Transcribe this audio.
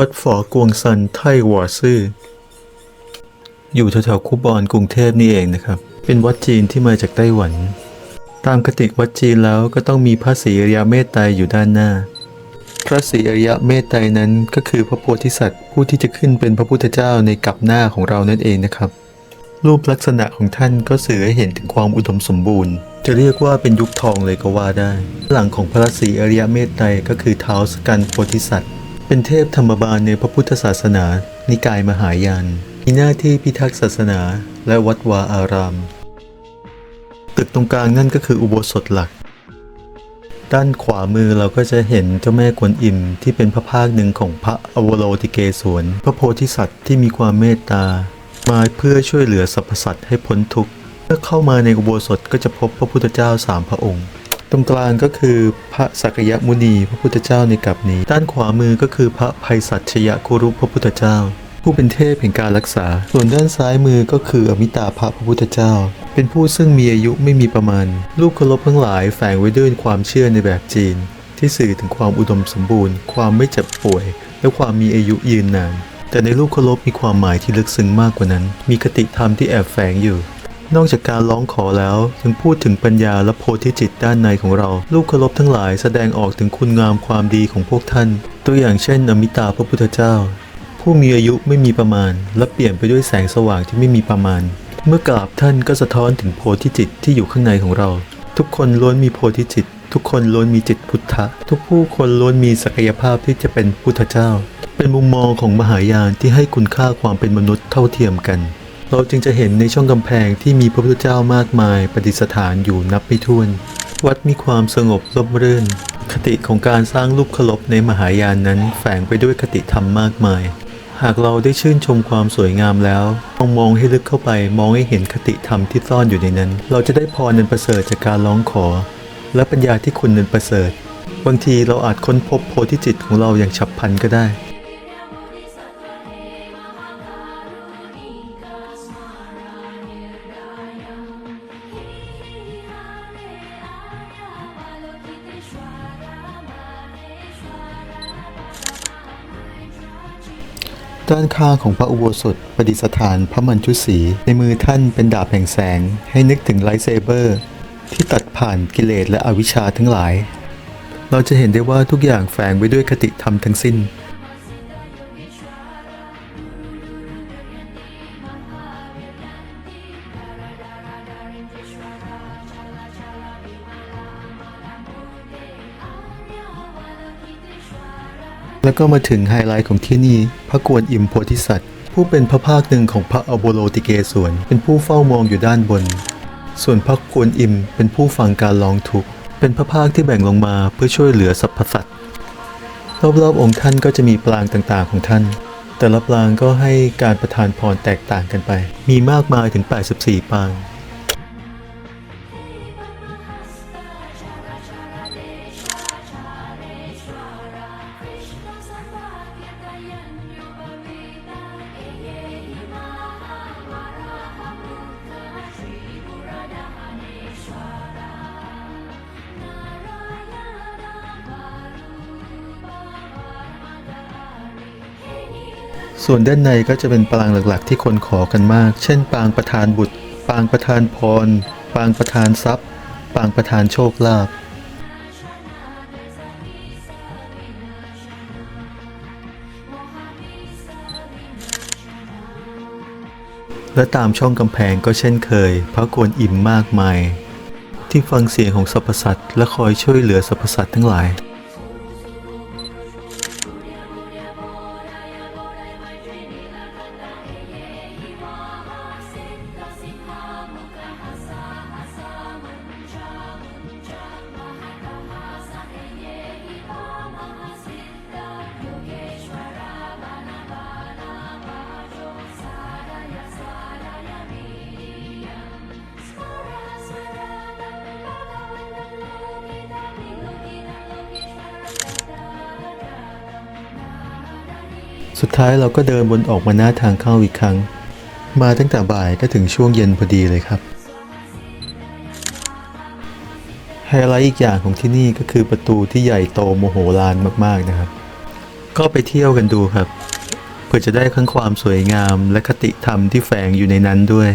วัดฝอกวงซันไต้หวาซื่อ อยู่แถวๆคูบอนกรุงเทพนี่เองนะครับ เป็นวัดจีนที่มาจากไต้หวัน ตามคติวัดจีนแล้วก็ต้องมีพระศรีอริยเมตไตรอยู่ด้านหน้า พระศรีอริยเมตไตรนั้นก็คือพระโพธิสัตว์ผู้ที่จะขึ้นเป็นพระพุทธเจ้าในกับหน้าของเรานั่นเองนะครับ รูปลักษณะของท่านก็สื่อให้เห็นถึงความอุดมสมบูรณ์ จะเรียกว่าเป็นยุคทองเลยก็ว่าได้ หลังของพระศรีอริยเมตไตรก็คือเท้าสกันโพธิสัตว์ เป็นเทพธรรมบาลในพระพุทธศาสนา นิกายมหายานมีหน้าที่พิทักษ์ศาสนาและวัดวาอาราม ตึกตรงกลางนั่นก็คืออุโบสถหลัก ด้านขวามือเราก็จะเห็นเจ้าแม่กวนอิมที่เป็นพระภาคหนึ่งของพระอวโลติเกศวนพระโพธิสัตว์ที่มีความเมตตา มาเพื่อช่วยเหลือสรรพสัตว์ให้พ้นทุกข์เมื่อเข้ามาในอุโบสถก็จะพบพระพุทธเจ้าสามพระองค์ ตรงกลางก็คือพระสักยมุนีพระพุทธเจ้าในกลับนี้ ด้านขวามือก็คือพระภัยสัชยคุรุพระพุทธเจ้า ผู้เป็นเทพแห่งการรักษา ส่วนด้านซ้ายมือก็คืออมิตาภะพระพุทธเจ้า เป็นผู้ซึ่งมีอายุไม่มีประมาณ รูปเคารพทั้งหลายแฝงไว้ด้วยความเชื่อในแบบจีน ที่สื่อถึงความอุดมสมบูรณ์ ความไม่เจ็บป่วย และความมีอายุยืนนานแต่ในรูปเคารพมีความหมายที่ลึกซึ้งมากกว่านั้น มีคติธรรมที่แอบแฝงอยู่ นอกจากการร้องขอแล้วยังพูดถึงปัญญาและโพธิจิตด้านในของเรารูปเคารพทั้งหลายแสดงออกถึงคุณงามความดีของพวกท่าน ตัวอย่างเช่น อมิตาพระพุทธเจ้า ผู้มีอายุไม่มีประมาณ และเปลี่ยนไปด้วยแสงสว่างที่ไม่มีประมาณ เมื่อกราบท่านก็สะท้อนถึงโพธิจิตที่อยู่ข้างในของเรา ทุกคนล้วนมีโพธิจิต ทุกคนล้วนมีจิตพุทธะ ทุกผู้คนล้วนมีศักยภาพที่จะเป็นพุทธเจ้า เป็นมุมมองของมหายานที่ให้คุณค่าความเป็นมนุษย์เท่าเทียมกัน เราจึงจะเห็นในช่องกำแพงที่มีพระพุทธเจ้ามากมายประดิษฐานอยู่นับไม่ถ้วน วัดมีความสงบร่มรื่น คติของการสร้างรูปเคารพในมหายานนั้นแฝงไปด้วยคติธรรมมากมาย หากเราได้ชื่นชมความสวยงามแล้วลองมองให้ลึกเข้าไปมองให้เห็นคติธรรมที่ซ่อนอยู่ในนั้น เราจะได้พรนันประเสริฐจากการร้องขอ และปัญญาที่คุณนันประเสริฐ บางทีเราอาจค้นพบโพธิจิตของเราอย่างฉับพลันก็ได้ ด้านข้างของพระอุโบสถประดิษฐานพระมัญชุสีในมือท่านเป็นดาบแห่งแสง ให้นึกถึงไลท์เซเบอร์ ที่ตัดผ่านกิเลสและอวิชชาทั้งหลาย เราจะเห็นได้ว่าทุกอย่างแฝงไว้ด้วยคติธรรมทั้งสิ้น แล้วก็มาถึงไฮไลท์ของที่นี่ พระกวนอิมโพธิสัตว์ ผู้เป็นพระภาคหนึ่งของพระอโบโลติเกศวนเป็นผู้เฝ้ามองอยู่ด้านบน ส่วนพระกวนอิมเป็นผู้ฟังการร้องทุกข์เป็นพระภาคที่แบ่งลงมาเพื่อช่วยเหลือสรรพสัตว์รอบๆองค์ท่านก็จะมีปรางต่างๆของท่าน แต่ละปรางก็ให้การประทานพรแตกต่างกันไป มีมากมายถึง 84 ปราง ส่วนด้านในก็จะเป็นปางหลักๆ ที่คนขอกันมาก เช่น ปางประธานบุตร ปางประธานพร ปางประธานทรัพย์ ปางประธานโชคลาภและตามช่องกำแพงก็เช่นเคย พระกวนอิ่มมากมาย ที่ฟังเสียงของสรรพสัตว์และคอยช่วยเหลือสรรพสัตว์ทั้งหลาย สุดท้ายเราก็เดินบนออกมาหน้าทางเข้าอีกครั้ง มาตั้งแต่บ่ายก็ถึงช่วงเย็นพอดีเลยครับไฮไลท์อีกอย่างของที่นี่ก็คือประตูที่ใหญ่โตโมโหลานมากๆนะครับ ก็ไปเที่ยวกันดูครับ เพื่อจะได้ทั้งความสวยงามและคติธรรมที่แฝงอยู่ในนั้นด้วย